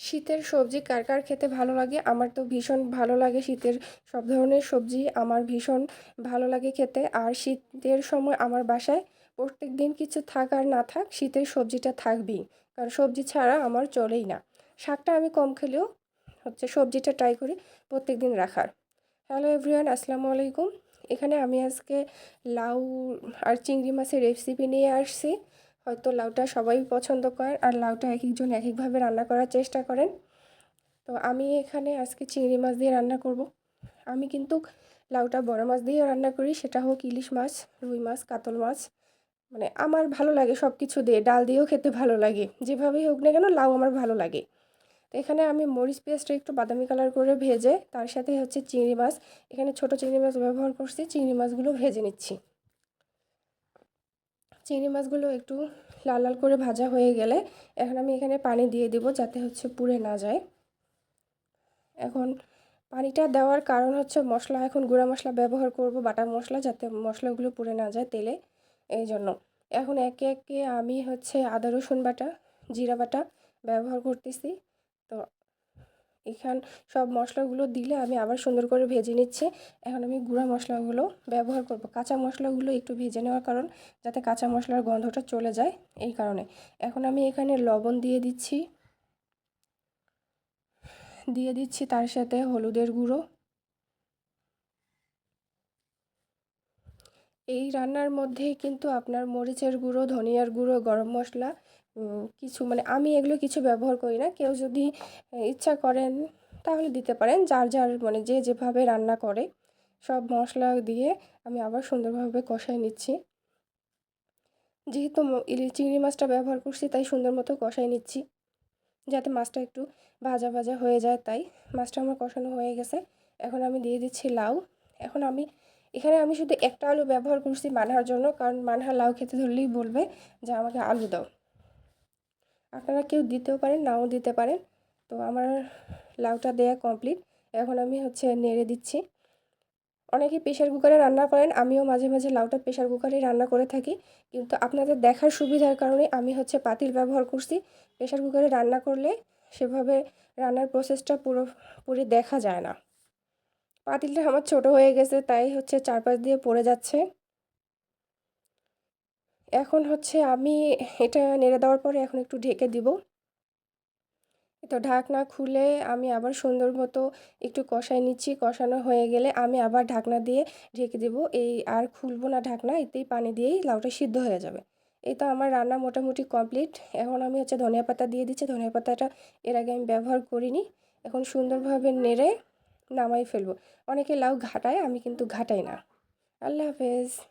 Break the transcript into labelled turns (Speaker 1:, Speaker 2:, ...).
Speaker 1: শীতের সবজি কার কার খেতে ভালো লাগে? আমার তো ভীষণ ভালো লাগে শীতের সব ধরনের সবজি, আমার ভীষণ ভালো লাগে খেতে। আর শীতের সময় আমার বাসায় প্রত্যেক দিন কিছু থাক আর না থাক, শীতের সবজিটা থাকবেই। কারণ সবজি ছাড়া আমার চলেই না। শাকটা আমি কম খেলেও হচ্ছে সবজিটা ট্রাই করি প্রত্যেক দিন রাখার। হ্যালো এভরিওয়ান আসসালামু আলাইকুম। এখানে আমি আজকে লাউ আর চিংড়ি মাছের রেসিপি নিয়ে আসছি। হয়তো লাউটা সবাই পছন্দ করেন আর লাউটা এক একজন এক একভাবে রান্না করার চেষ্টা করেন। তো আমি এখানে আজকে চিংড়ি মাছ দিয়ে রান্না করব। আমি কিন্তু লাউটা বড় মাছ দিয়ে রান্না করি, সেটা হোক ইলিশ মাছ, রুই মাছ, কাতল মাছ মানে আমার ভালো লাগে সব কিছু দিয়ে, ডাল দিয়েও খেতে ভালো লাগে। যেভাবেই হোক না কেন লাউ আমার ভালো লাগে। তো এখানে আমি মরিচ পেস্টটা একটু বাদামি কালার করে ভেজে, তার সাথে হচ্ছে চিংড়ি মাছ, এখানে ছোট চিংড়ি মাছ ব্যবহার করছি, চিংড়ি মাছগুলো ভেজে নিচ্ছি। চিংড়ি মাছগুলো একটু লাল লাল করে ভাজা হয়ে গেলে এখন আমি এখানে পানি দিয়ে দেব যাতে হচ্ছে পুড়ে না যায়। এখন পানিটা দেওয়ার কারণ হচ্ছে মশলা, এখন গুঁড়া মশলা ব্যবহার করব, বাটার মশলা, যাতে মশলাগুলো পুড়ে না যায় তেলে। এই জন্য এখন একে একে আমি হচ্ছে আদা রসুন বাটা, জিরা বাটা ব্যবহার করতেছি। তো এখান সব মশলাগুলো দিলে আমি আবার সুন্দর করে ভেজে নিচ্ছি। এখন আমি গুঁড়া মশলাগুলো ব্যবহার করব। কাঁচা মশলাগুলো একটু ভেজে নেওয়ার কারণ, যাতে কাঁচা মশলার গন্ধটা চলে যায় এই কারণে। এখন আমি এখানে লবণ দিয়ে দিচ্ছি। দিয়ে দিচ্ছি তার সাথে হলুদের গুঁড়ো। এই রান্নার মধ্যেই কিন্তু আপনার মরিচের গুঁড়ো, ধনিয়ার গুঁড়ো, গরম মশলা কিছু মানে আমি এগুলো কিছু ব্যবহার করি না। কেউ যদি ইচ্ছা করেন তাহলে দিতে পারেন। যার যার মানে যে যেভাবে রান্না করে, সব মশলা দিয়ে আমি আবার সুন্দরভাবে কষাই নিচ্ছি। যেহেতু চিংড়ি মাছটা ব্যবহার করছি, তাই সুন্দর মতো কষাই নিচ্ছি। যাতে মাছটা একটু ভাজা ভাজা হয়ে যায়, তাই মাছটা আমার কষানো হয়ে গেছে। এখন আমি দিয়ে দিচ্ছি লাউ। এখন আমি, এখানে আমি শুধু একটা আলু ব্যবহার করছি মানহার জন্য, কারণ মানহা লাউ খেতে ধরলেই বলবে যে আমাকে আলু দাও। আপনারা কেউ দিতেও পারেন, নাও দিতে পারেন। তো আমার লাউটা দেয়া কমপ্লিট এখন আমি হচ্ছে নেড়ে দিচ্ছি। অনেকে প্রেশার কুকারে রান্না করেন, আমিও মাঝে মাঝে লাউটা প্রেশার কুকারেই রান্না করে থাকি। কিন্তু আপনাদের দেখার সুবিধার কারণে আমি হচ্ছে পাতিল ব্যবহার করছি। প্রেশার কুকারে রান্না করলে সেভাবে রান্নার প্রসেসটা পুরোপুরি দেখা যায় না। পাতিলটা আমার ছোট হয়ে গেছে, তাই হচ্ছে চারপাশ দিয়ে পড়ে যাচ্ছে। এখন হচ্ছে আমি এটা নেড়ে দেওয়ার পরে এখন একটু ঢেকে দিব। তো ঢাকনা খুলে আমি আবার সুন্দর মতো একটু কষাই নিচ্ছি। কষানো হয়ে গেলে আমি আবার ঢাকনা দিয়ে ঢেকে দেব। এই আর খুলবো না ঢাকনা, এতেই পানি দিয়েই লাউটা সিদ্ধ হয়ে যাবে। এই তো আমার রান্না মোটামুটি কমপ্লিট। এখন আমি হচ্ছে ধনিয়া পাতা দিয়ে দিচ্ছি। ধনিয়া পাতাটা এর আগে আমি ব্যবহার করিনি। এখন সুন্দরভাবে নেড়ে নামাই ফেলব। অনেকে লাউ ঘাটায়, আমি কিন্তু ঘাটাই না। আল্লাহ হাফেজ।